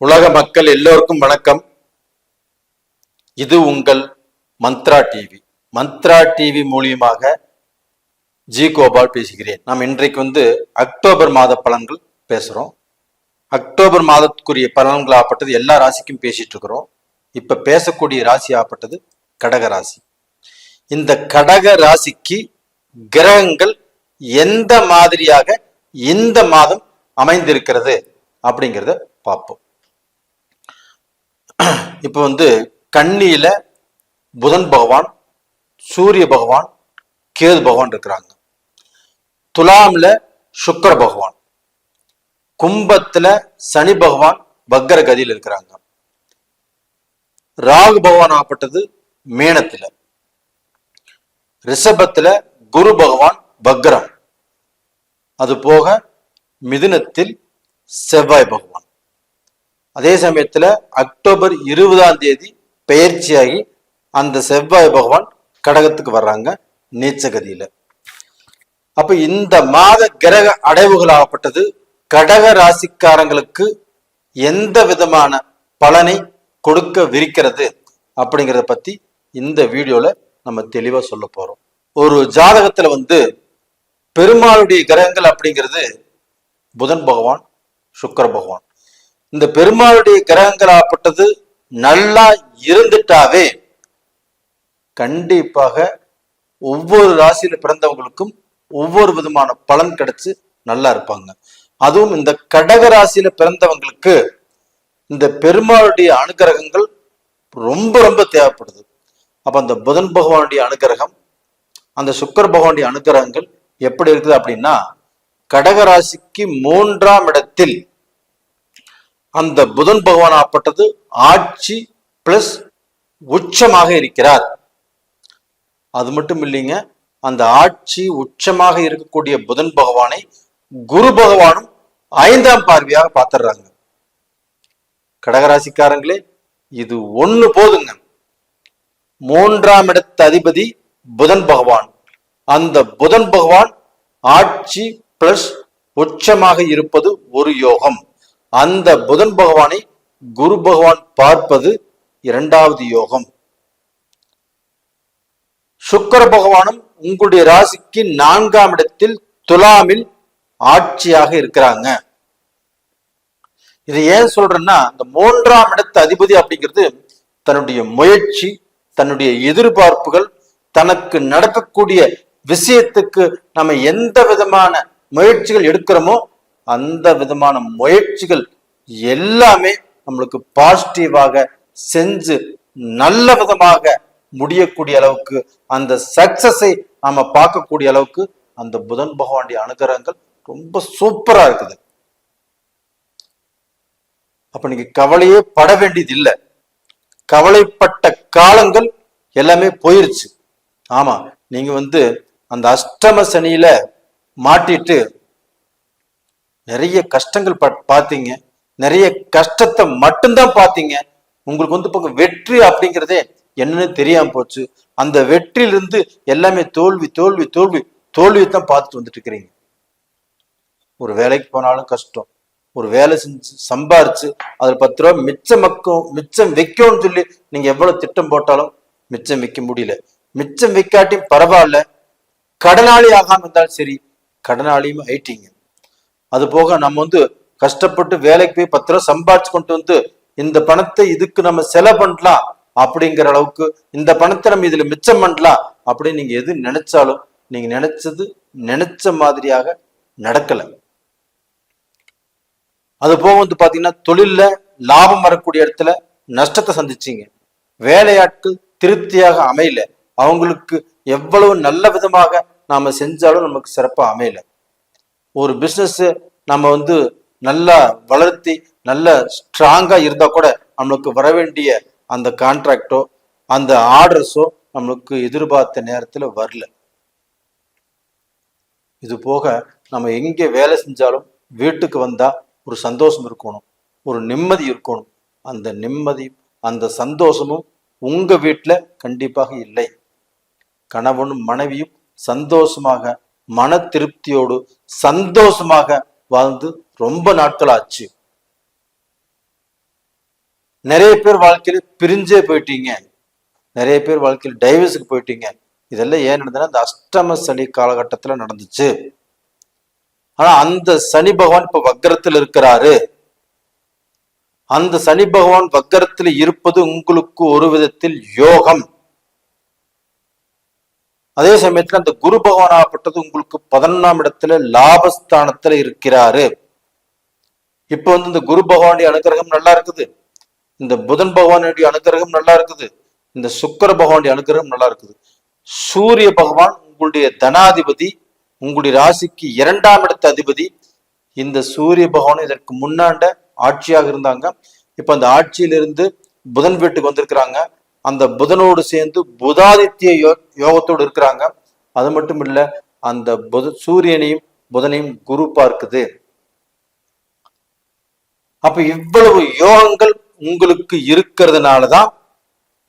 உலக மக்கள் எல்லோருக்கும் வணக்கம். இது உங்கள் மந்த்ரா டிவி. மந்த்ரா டிவி மூலியமாக ஜி கோபால் பேசுகிறேன். நாம் இன்றைக்கு வந்து அக்டோபர் மாத பலன்கள் பேசுறோம். அக்டோபர் மாதத்துக்குரிய பலன்கள் ஆப்பட்டது எல்லா ராசிக்கும் பேசிட்டு இருக்கிறோம். இப்ப பேசக்கூடிய ராசி ஆப்பட்டது கடக ராசி. இந்த கடக ராசிக்கு கிரகங்கள் எந்த மாதிரியாக இந்த மாதம் அமைந்திருக்கிறது அப்படிங்கிறத பார்ப்போம். இப்போ வந்து கன்னியில புதன் பகவான் சூரிய பகவான் கேது பகவான் இருக்கிறாங்க. துலாம்ல சுக்கர பகவான். கும்பத்துல சனி பகவான் பக்கர கதியில் இருக்கிறாங்க. ராகு பகவான் ஆப்பட்டது மீனத்துல. ரிஷபத்துல குரு பகவான் பக்ரம் அது போக மிதுனத்தில் செவ்வாய் பகவான். அதே சமயத்துல அக்டோபர் இருபதாம் தேதி பெயர்ச்சியாகி அந்த செவ்வாய் பகவான் கடகத்துக்கு வர்றாங்க நீச்சகதியில. அப்ப இந்த மாத கிரக அடைவுகளாகப்பட்டது கடக ராசிக்காரங்களுக்கு எந்த விதமான பலனை கொடுக்க விரிக்கிறது அப்படிங்கிறத பத்தி இந்த வீடியோல நம்ம தெளிவா சொல்ல போறோம். ஒரு ஜாதகத்துல வந்து பெருமாளுடைய கிரகங்கள் அப்படிங்கிறது புதன் பகவான் சுக்கர பகவான். இந்த பெருமாளுடைய கிரகங்களாகப்பட்டது நல்லா இருந்துட்டாவே கண்டிப்பாக ஒவ்வொரு ராசியில பிறந்தவங்களுக்கும் ஒவ்வொரு விதமான பலன் கிடைச்சு நல்லா இருப்பாங்க. அதுவும் இந்த கடக ராசியில பிறந்தவங்களுக்கு இந்த பெருமாளுடைய அனுகிரகங்கள் ரொம்ப ரொம்ப தேவைப்படுது. அப்ப அந்த புதன் பகவானுடைய அனுகிரகம் அந்த சுக்கர பகவானுடைய அனுகிரகங்கள் எப்படி இருக்குது அப்படின்னா கடகராசிக்கு மூன்றாம் இடத்தில் அந்த புதன் பகவான் ஆப்பட்டது ஆட்சி பிளஸ் உச்சமாக இருக்கிறார். அது மட்டும் இல்லைங்க அந்த ஆட்சி உச்சமாக இருக்கக்கூடிய புதன் பகவானை குரு பகவானும் ஐந்தாம் பார்வையாக பார்த்துடுறாங்க. கடகராசிக்காரங்களே இது ஒண்ணு போதுங்க. மூன்றாம் இடத்த அதிபதி புதன் பகவான். அந்த புதன் பகவான் ஆட்சி பிளஸ் உச்சமாக இருப்பது ஒரு யோகம். அந்த புதன் பகவானை குரு பகவான் பார்ப்பது இரண்டாவது யோகம். சுக்கர பகவானும் உங்களுடைய ராசிக்கு நான்காம் இடத்தில் துலாமில் ஆட்சியாக இருக்கிறாங்க. இது ஏன் சொல்றேன்னா இந்த மூன்றாம் இடத்து அதிபதி அப்படிங்கிறது தன்னுடைய முயற்சி தன்னுடைய எதிர்பார்ப்புகள் தனக்கு நடக்கக்கூடிய விஷயத்துக்கு நம்ம எந்த விதமான முயற்சிகள் எடுக்கிறோமோ அந்த விதமான முயற்சிகள் எல்லாமே நம்மளுக்கு பாசிட்டிவாக செஞ்சு நல்ல விதமாக முடியக்கூடிய அளவுக்கு அந்த சக்சஸை நாம பார்க்கக்கூடிய அளவுக்கு அந்த புதன் பகவானுடைய அனுகிரகங்கள் ரொம்ப சூப்பரா இருக்குது. அப்ப நீங்க கவலையே பட வேண்டியது இல்லை கவலைப்பட்ட காலங்கள் எல்லாமே போயிருச்சு. ஆமா நீங்க வந்து அந்த அஷ்டம சனியில மாட்டிட்டு நிறைய கஷ்டங்கள் பார்த்தீங்க நிறைய கஷ்டத்தை மட்டும்தான் பார்த்தீங்க உங்களுக்கு வந்து இப்போ வெற்றி அப்படிங்கிறதே என்னன்னு தெரியாம போச்சு. அந்த வெற்றியிலிருந்து எல்லாமே தோல்வி தோல்வி தோல்வி தோல்வியை தான் பார்த்துட்டு வந்துட்டு இருக்கிறீங்க. ஒரு வேலைக்கு போனாலும் கஷ்டம். ஒரு வேலை செஞ்சு சம்பாரிச்சு அதில் பத்து ரூபா மிச்சம் மக்கும் மிச்சம் வைக்கும்னு சொல்லி நீங்க எவ்வளவு திட்டம் போட்டாலும் மிச்சம் வைக்க முடியல. மிச்சம் வைக்காட்டியும் பரவாயில்ல. கடனாளி ஆகாம இருந்தாலும் சரி கடனாளியும் ஆயிட்டீங்க. அது போக நம்ம வந்து கஷ்டப்பட்டு வேலைக்கு போய் பத்து ரூபா சம்பாதிச்சு கொண்டு வந்து இந்த பணத்தை இதுக்கு நம்ம செலவு பண்ணலாம் அப்படிங்கிற அளவுக்கு இந்த பணத்தை நம்ம இதுல மிச்சம் பண்ணலாம் அப்படின்னு நீங்க எது நினைச்சாலும் நீங்க நினைச்சது நினைச்ச மாதிரியாக நடக்கல. அது போக வந்து பாத்தீங்கன்னா தொழில்ல லாபம் வரக்கூடிய இடத்துல நஷ்டத்தை சந்திச்சீங்க. வேலையாட்கள் திருப்தியாக அமையல. அவங்களுக்கு எவ்வளவு நல்ல விதமாக நாம செஞ்சாலும் நமக்கு சிறப்பா அமையல. ஒரு பிசினஸ் நம்ம வந்து நல்லா வளர்த்தி நல்ல ஸ்ட்ராங்கா இருந்தா கூட நம்மளுக்கு வர வேண்டிய அந்த கான்ட்ராக்டோ அந்த ஆர்டர்ஸோ நம்மளுக்கு எதிர்பார்த்த நேரத்துல வரல. இது போக நம்ம எங்க வேலை செஞ்சாலும் வீட்டுக்கு வந்தா ஒரு சந்தோஷம் இருக்கணும் ஒரு நிம்மதி இருக்கணும். அந்த நிம்மதி அந்த சந்தோஷமும் உங்க வீட்டுல கண்டிப்பாக இல்லை. கணவனும் மனைவியும் சந்தோஷமாக மன திருப்தியோடு சந்தோஷமாக வாழ்ந்து ரொம்ப நாட்கள் ஆச்சு. நிறைய பேர் வாழ்க்கையில பிரிஞ்சே போயிட்டீங்க. நிறைய பேர் வாழ்க்கையில் டைவர்ஸுக்கு போயிட்டீங்க. இதெல்லாம் ஏன் நடந்ததுன்னா இந்த அஷ்டம சனி காலகட்டத்துல நடந்துச்சு. ஆனா அந்த சனி பகவான் இப்ப வக்கரத்தில் இருக்கிறாரு. அந்த சனி பகவான் வக்கரத்தில் இருப்பது உங்களுக்கு ஒரு விதத்தில் யோகம். அதே சமயத்துல அந்த குரு பகவான் ஆகப்பட்டது உங்களுக்கு பதினொன்னாம் இடத்துல லாபஸ்தானத்துல இருக்கிறாரு. இப்ப வந்து இந்த குரு பகவானுடைய அனுகிரகம் நல்லா இருக்குது. இந்த புதன் பகவானுடைய அனுகிரகம் நல்லா இருக்குது. இந்த சுக்கர பகவானுடைய அனுகிரகம் நல்லா இருக்குது. சூரிய பகவான் உங்களுடைய தனாதிபதி உங்களுடைய ராசிக்கு இரண்டாம் இடத்த அதிபதி. இந்த சூரிய பகவான் இதற்கு முன்னாண்ட ஆட்சியாக இருந்தாங்க. இப்ப அந்த ஆட்சியிலிருந்து புதன் வீட்டுக்கு வந்திருக்கிறாங்க. அந்த புதனோடு சேர்ந்து புதாதித்ய யோ யோகத்தோடு இருக்கிறாங்க. அது மட்டும் இல்ல அந்த புத சூரியனையும் புதனையும் குரு பார்க்குது. அப்ப இவ்வளவு யோகங்கள் உங்களுக்கு இருக்கிறதுனாலதான்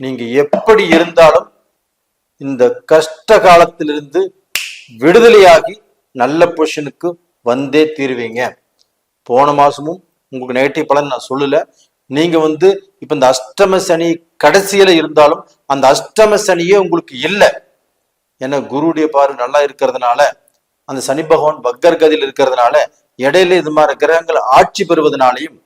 நீங்க எப்படி இருந்தாலும் இந்த கஷ்ட காலத்திலிருந்து விடுதலையாகி நல்ல பொசிஷனுக்கு வந்தே தீருவீங்க. போன மாசமும் உங்களுக்கு நெகட்டிவ் பலன் நான் சொல்லல. நீங்க வந்து இப்ப இந்த அஷ்டம சனி கடைசியில இருந்தாலும் அந்த அஷ்டம சனியே உங்களுக்கு இல்லை. ஏன்னா குருடைய பார்வை நல்லா இருக்கிறதுனால அந்த சனி பகவான் பக்கர் கதியில் இருக்கிறதுனால இடையில இது மாதிரி கிரகங்கள் ஆட்சி பெறுவதனாலையும்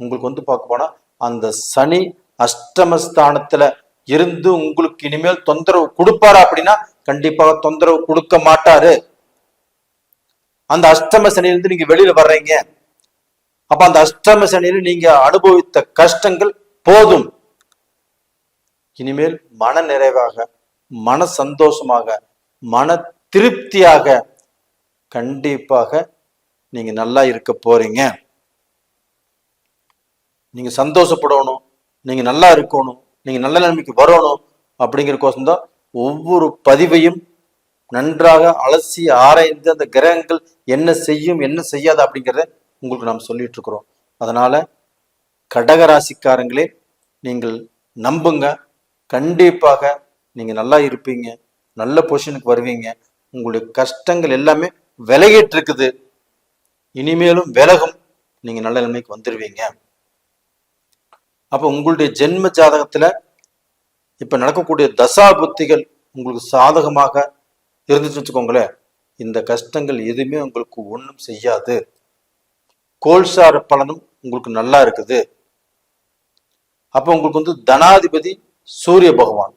உங்களுக்கு வந்து பார்க்க போனா அந்த சனி அஷ்டமஸ்தானத்துல இருந்து உங்களுக்கு இனிமேல் தொந்தரவு கொடுப்பாரா அப்படின்னா கண்டிப்பாக தொந்தரவு கொடுக்க மாட்டாரு. அந்த அஷ்டம சனியிலிருந்து நீங்க வெளியில வர்றீங்க. அப்ப அந்த அஷ்டம சனியில நீங்க அனுபவித்த கஷ்டங்கள் போதும். இனிமேல் மன நிறைவாக மன சந்தோஷமாக மன திருப்தியாக கண்டிப்பாக நீங்க நல்லா இருக்க போறீங்க. நீங்க சந்தோஷப்படணும் நீங்க நல்லா இருக்கணும் நீங்க நல்ல நிலைமைக்கு வரணும் அப்படிங்கிறக்கோசம் தான் ஒவ்வொரு பதிவையும் நன்றாக அலசி ஆராய்ந்து அந்த கிரகங்கள் என்ன செய்யும் என்ன செய்யாது அப்படிங்கிறத உங்களுக்கு நாம் சொல்லிட்டு இருக்கிறோம் அதனால கடகராசிக்காரங்களே நீங்கள் நம்புங்க. கண்டிப்பாக நீங்கள் நல்லா இருப்பீங்க. நல்ல பொசிஷனுக்கு வருவீங்க. உங்களுடைய கஷ்டங்கள் எல்லாமே விலகிட்டு இருக்குது இனிமேலும் விலகும். நீங்க நல்ல நிலைமைக்கு வந்துடுவீங்க அப்போ உங்களுடைய ஜென்ம ஜாதகத்துல இப்ப நடக்கக்கூடிய தசா புத்திகள் உங்களுக்கு சாதகமாக இருந்துச்சு வச்சுக்கோங்களேன். இந்த கஷ்டங்கள் எதுவுமே உங்களுக்கு ஒன்றும் செய்யாது. கோல்சார பலனும் உங்களுக்கு நல்லா இருக்குது. அப்போ உங்களுக்கு வந்து தனாதிபதி சூரிய பகவான்.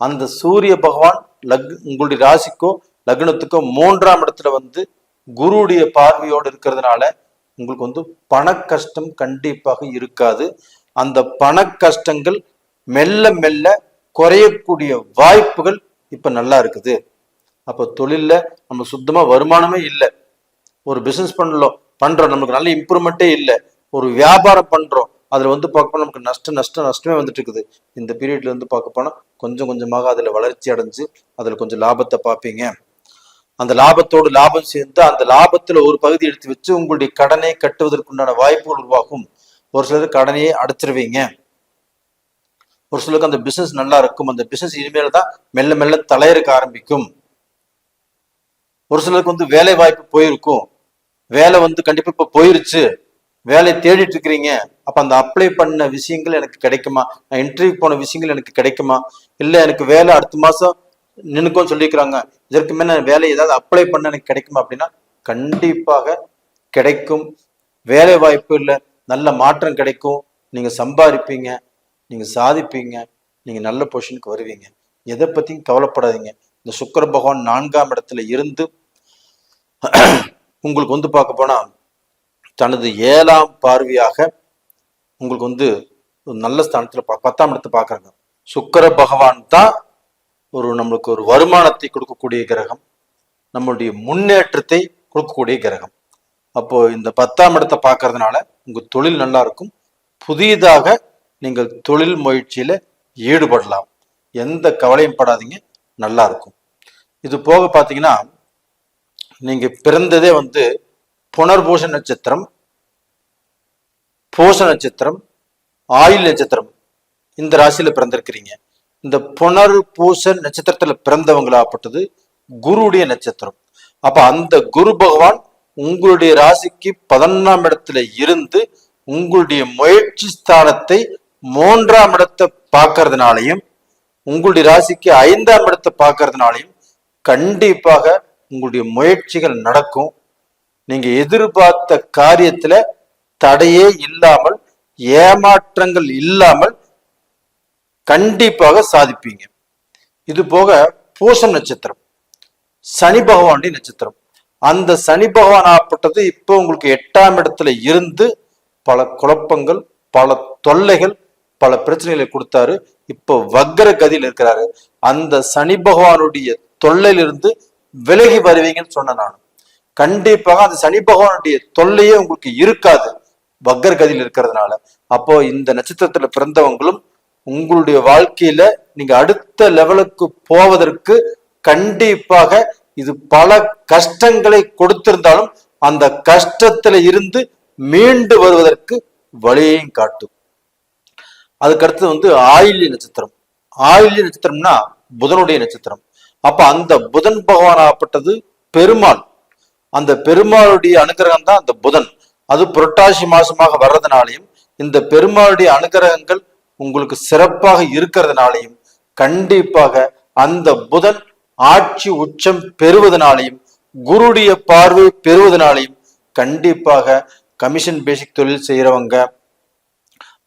அந்த சூரிய பகவான் லக் உங்களுடைய ராசிக்கோ லக்னத்துக்கோ மூன்றாம் இடத்துல வந்து குருடைய பார்வையோடு இருக்கிறதுனால உங்களுக்கு வந்து பண கஷ்டம் கண்டிப்பாக இருக்காது. அந்த பண கஷ்டங்கள் மெல்ல மெல்ல குறையக்கூடிய வாய்ப்புகள் இப்ப நல்லா இருக்குது. அப்போ தொழில்ல நம்ம சுத்தமா வருமானமே இல்லை. ஒரு பிசினஸ் பண்ணலாம் பண்றோம். நமக்கு நல்ல இம்ப்ரூவ்மெண்ட்டே இல்லை. ஒரு வியாபாரம் பண்றோம். அதுல வந்து பார்க்க போனா நமக்கு நஷ்டம் நஷ்டம் நஷ்டமே வந்துட்டு இருக்குது. இந்த பீரியட்ல வந்து பார்க்க போனா கொஞ்சம் கொஞ்சமாக அதுல வளர்ச்சி அடைஞ்சு அதுல கொஞ்சம் லாபத்தை பார்ப்பீங்க. அந்த லாபத்தோடு லாபம் சேர்ந்து அந்த லாபத்துல ஒரு பகுதி எடுத்து வச்சு உங்களுடைய கடனை கட்டுவதற்குண்டான வாய்ப்புகள் உருவாகும். ஒரு சிலர் கடனையே அடைச்சிருவீங்க. ஒரு சிலருக்கு அந்த பிசினஸ் நல்லா இருக்கும். அந்த பிசினஸ் இனிமேல் தான் மெல்ல மெல்ல தலையறுக்க ஆரம்பிக்கும். ஒரு சிலருக்கு வந்து வேலை வாய்ப்பு போயிருக்கும். வேலை வந்து கண்டிப்பா இப்ப போயிருச்சு. வேலை தேடிட்டு இருக்கிறீங்க. அப்ப அந்த அப்ளை பண்ண விஷயங்கள் எனக்கு கிடைக்குமா? நான் இன்டர்வியூ போன விஷயங்கள் எனக்கு கிடைக்குமா? இல்ல எனக்கு வேலை அடுத்த மாசம் நினைக்கும் சொல்லிக்கிறாங்க இதற்கு மேல வேலை ஏதாவது அப்ளை பண்ண எனக்கு கிடைக்குமா அப்படின்னா கண்டிப்பாக கிடைக்கும். வேலை வாய்ப்பு இல்லை. நல்ல மாற்றம் கிடைக்கும். நீங்க சம்பாதிப்பீங்க. நீங்க சாதிப்பீங்க. நீங்க நல்ல பொசிஷனுக்கு வருவீங்க. எதை பத்தியும் கவலைப்படாதீங்க. இந்த சுக்கர பகவான் நான்காம் இடத்துல இருந்து உங்களுக்கு வந்து பார்க்க போனால் தனது ஏழாம் பார்வையாக உங்களுக்கு வந்து ஒரு நல்ல ஸ்தானத்தில் பா- பத்தாம் இடத்தை பார்க்குறாங்க. சுக்கர பகவான் தான் ஒரு நம்மளுக்கு ஒரு வருமானத்தை கொடுக்கக்கூடிய கிரகம். நம்மளுடைய முன்னேற்றத்தை கொடுக்கக்கூடிய கிரகம். அப்போ இந்த பத்தாம் இடத்தை பார்க்கறதுனால உங்கள் தொழில் நல்லா இருக்கும். புதியதாக நீங்கள் தொழில் முயற்சியில் ஈடுபடலாம். எந்த கவலையும் படாதீங்க நல்லா இருக்கும். இது போக பார்த்தீங்கன்னா நீங்க பிறந்ததே வந்து புனர்பூச நட்சத்திரம் பூச நட்சத்திரம் ஆயுள் நட்சத்திரம் இந்த ராசியில பிறந்திருக்கிறீங்க. இந்த புனர் பூச நட்சத்திரத்துல பிறந்தவங்களாப்பட்டது குருடைய நட்சத்திரம். அப்ப அந்த குரு பகவான் உங்களுடைய ராசிக்கு பதினொன்றாம் இடத்துல இருந்து உங்களுடைய முயற்சி ஸ்தானத்தை மூன்றாம் இடத்தை பார்க்கறதுனாலையும் உங்களுடைய ராசிக்கு ஐந்தாம் இடத்தை பார்க்கறதுனாலையும் கண்டிப்பாக உங்களுடைய முயற்சிகள் நடக்கும். நீங்க எதிர்பார்த்த காரியத்துல தடையே இல்லாமல் ஏமாற்றங்கள் இல்லாமல் கண்டிப்பாக சாதிப்பீங்க. இது போக பூசம் நட்சத்திரம் சனி பகவானுடைய நட்சத்திரம். அந்த சனி பகவான் ஆப்பட்டது இப்போ உங்களுக்கு எட்டாம் இடத்துல இருந்து பல குழப்பங்கள் பல தொல்லைகள் பல பிரச்சனைகளை கொடுத்தாரு. இப்போ வக்கர கதியில் இருக்கிறாரு. அந்த சனி பகவானுடைய தொல்லையிலிருந்து விலகி வருவீங்கன்னு சொன்னேன் நான். கண்டிப்பாக அந்த சனி பகவானுடைய தொல்லையே உங்களுக்கு இருக்காது. வக்கர கதியில் இருக்கிறதுனால. அப்போ இந்த நட்சத்திரத்துல பிறந்தவங்களும் உங்களுடைய வாழ்க்கையில நீங்க அடுத்த லெவலுக்கு போவதற்கு கண்டிப்பாக இது பல கஷ்டங்களை கொடுத்திருந்தாலும் அந்த கஷ்டத்துல இருந்து மீண்டு வருவதற்கு வழியையும் காட்டும். அதுக்கடுத்து வந்து ஆயில்ய நட்சத்திரம். ஆயில்ய நட்சத்திரம்னா புதனுடைய நட்சத்திரம். அப்ப அந்த புதன் பகவான் ஆகப்பட்டது பெருமாள் அந்த பெருமாளுடைய அனுகிரகம் தான் அந்த புதன். அது புரட்டாசி மாசமாக வர்றதுனாலையும் இந்த பெருமாளுடைய அனுகிரகங்கள் உங்களுக்கு சிறப்பாக இருக்கிறதுனாலையும் கண்டிப்பாக அந்த புதன் ஆட்சி உச்சம் பெறுவதனாலையும் குருடைய பார்வை பெறுவதனாலையும் கண்டிப்பாக கமிஷன் பேசிக் தொழில் செய்யறவங்க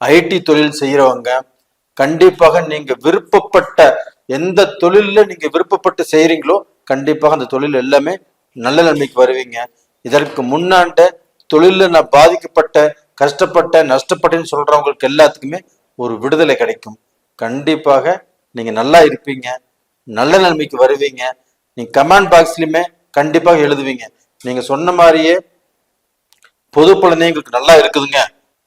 ஐடி தொழில் செய்யறவங்க கண்டிப்பாக நீங்க விருப்பப்பட்ட எந்த தொழிலில் நீங்கள் விருப்பப்பட்டு செய்கிறீங்களோ கண்டிப்பாக அந்த தொழில் எல்லாமே நல்ல நிலைமைக்கு வருவீங்க. இதற்கு முன்னாண்ட தொழிலில் நான் பாதிக்கப்பட்ட கஷ்டப்பட்ட நஷ்டப்பட்டேன்னு சொல்கிறவங்களுக்கு எல்லாத்துக்குமே ஒரு விடுதலை கிடைக்கும். கண்டிப்பாக நீங்கள் நல்லா இருப்பீங்க. நல்ல நிலைமைக்கு வருவீங்க. நீங்கள் கமெண்ட் பாக்ஸ்லையுமே கண்டிப்பாக எழுதுவீங்க. நீங்கள் சொன்ன மாதிரியே பொது பலனே எங்களுக்கு நல்லா இருக்குதுங்க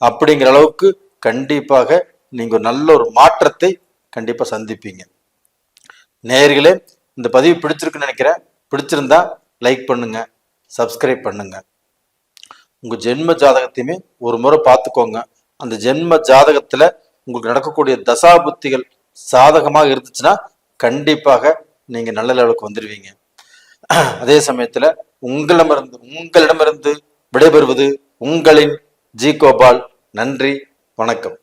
அப்படிங்கிற அளவுக்கு கண்டிப்பாக நீங்கள் ஒரு நல்ல ஒரு மாற்றத்தை கண்டிப்பாக சந்திப்பீங்க. நேயர்களே இந்த பதிவு பிடிச்சிருக்குன்னு நினைக்கிறேன். பிடிச்சிருந்தா லைக் பண்ணுங்க சப்ஸ்கிரைப் பண்ணுங்க. உங்க ஜென்ம ஜாதகத்தையுமே ஒரு முறை பார்த்துக்கோங்க. அந்த ஜென்ம ஜாதகத்துல உங்களுக்கு நடக்கக்கூடிய தசா புத்திகள் சாதகமாக இருந்துச்சுன்னா கண்டிப்பாக நீங்க நல்ல லெவலுக்கு வந்துடுவீங்க அதே சமயத்துல உங்களிடமிருந்து உங்களிடமிருந்து விடைபெறுவது உங்களின் ஜி கோபால். நன்றி வணக்கம்.